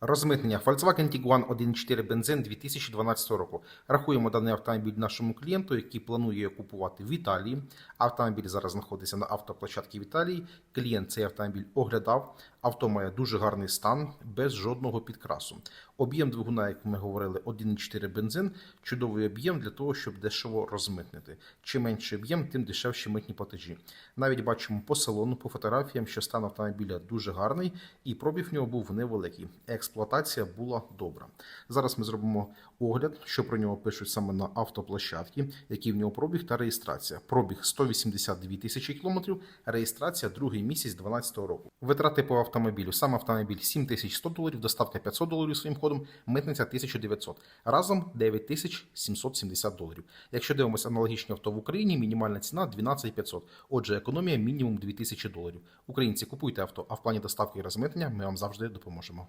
Розмитнення Volkswagen Tiguan 1.4 бензин 2012 року. Рахуємо даний автомобіль нашому клієнту, який планує купувати в Італії. Автомобіль зараз знаходиться на автоплощадці в Італії. Клієнт цей автомобіль оглядав. Авто має дуже гарний стан, без жодного підкрасу. Об'єм двигуна, як ми говорили, 1.4 бензин. Чудовий об'єм для того, щоб дешево розмитнити. Чим менший об'єм, тим дешевші митні платежі. Навіть бачимо по салону, по фотографіям, що стан автомобіля дуже гарний, і пробіг в нього був невеликий. Експлуатація була добра. Зараз ми зробимо огляд, що про нього пишуть саме на автоплощадці, який в нього пробіг та реєстрація. Пробіг 182 тисячі кілометрів, реєстрація другий місяць 2012 року. Витрати по автомобілю. Сам автомобіль 7100 доларів, доставка 500 доларів своїм ходом, митниця 1900. Разом 9770 доларів. Якщо дивимося аналогічні авто в Україні, мінімальна ціна 12500. Отже, економія мінімум 2000 доларів. Українці купуйте авто, а в плані доставки і розмитнення ми вам завжди допоможемо.